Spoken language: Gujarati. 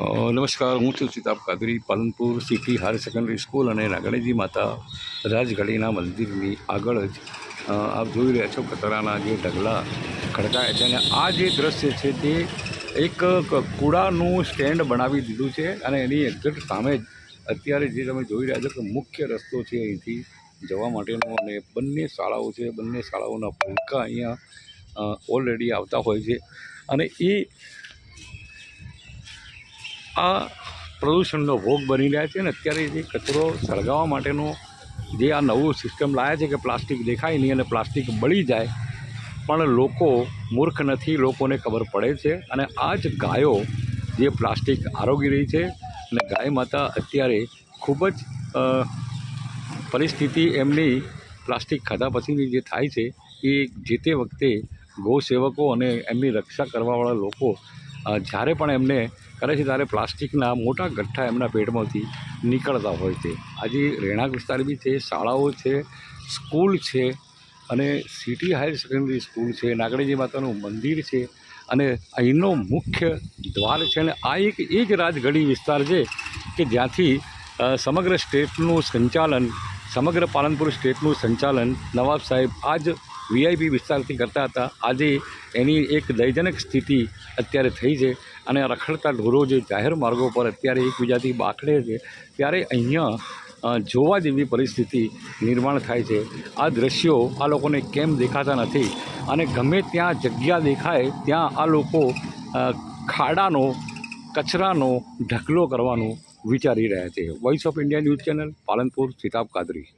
નમસ્કાર, હું છું Sitab Kadri, Palanpur city higher secondary school અને નાગણેજી માતા રાજગઢીના મંદિરની આગળ જ આપ જોઈ રહ્યા છો કતરાના જે ઢગલા ખડકાયા છે અને આ જે દ્રશ્ય છે તે એક કૂડાનું સ્ટેન્ડ બનાવી દીધું છે અને એની એક્ઝેક્ટ સામે જ અત્યારે જે તમે જોઈ રહ્યા છો કે મુખ્ય રસ્તો છે અહીંથી જવા માટેનો અને બંને શાળાઓ છે, બંને શાળાઓના ભૂલકા અહીંયા ઓલરેડી આવતા હોય છે અને એ આ પ્રદૂષણનો ભોગ બની રહ્યા છે અને અત્યારે જે કચરો સળગાવવા માટેનો જે આ નવું સિસ્ટમ લાવ્યા છે કે પ્લાસ્ટિક દેખાય નહીં અને પ્લાસ્ટિક બળી જાય, પણ લોકો મૂર્ખ નથી, લોકોને ખબર પડે છે. અને આ જ ગાયો જે પ્લાસ્ટિક આરોગી રહી છે અને ગાય માતા અત્યારે ખૂબ જ પરિસ્થિતિ એમની પ્લાસ્ટિક ખાધા પછીની જે થાય છે, એ જે તે વખતે ગૌસેવકો અને એમની રક્ષા કરવાવાળા લોકો જ્યારે પણ એમને કરે છે ત્યારે પ્લાસ્ટિકના મોટા ગઠ્ઠા એમના પેટમાંથી નીકળતા હોય છે. આજે રહેણાંક વિસ્તાર બી છે, શાળાઓ છે, સ્કૂલ છે અને સિટી હાયર સેકન્ડરી સ્કૂલ છે, નાગણેજી માતાનું મંદિર છે અને અહીંનો મુખ્ય દ્વાર છે અને આ એક, એ જ રાજગઢી વિસ્તાર છે કે જ્યાંથી સમગ્ર સ્ટેટનું સંચાલન, સમગ્ર પાલનપુર સ્ટેટનું સંચાલન નવાબ સાહેબ આ જ વીઆઈપી વિસ્તારથી કરતા હતા. આજે એની એક દયજનક સ્થિતિ અત્યારે થઈ છે અને રખડતા ઢોરો જે જાહેર માર્ગો પર અત્યારે એકબીજાથી બાખડે છે, ત્યારે અહીંયા જોવા જેવી પરિસ્થિતિ નિર્માણ થાય છે. આ દ્રશ્યો આ લોકોને કેમ દેખાતા નથી અને ગમે ત્યાં જગ્યા દેખાય, ત્યાં આ લોકો ખાડાનો, કચરાનો ઢગલો કરવાનું વિચારી રહ્યા છે. Voice of India news channel Palanpur Sitab Kadri.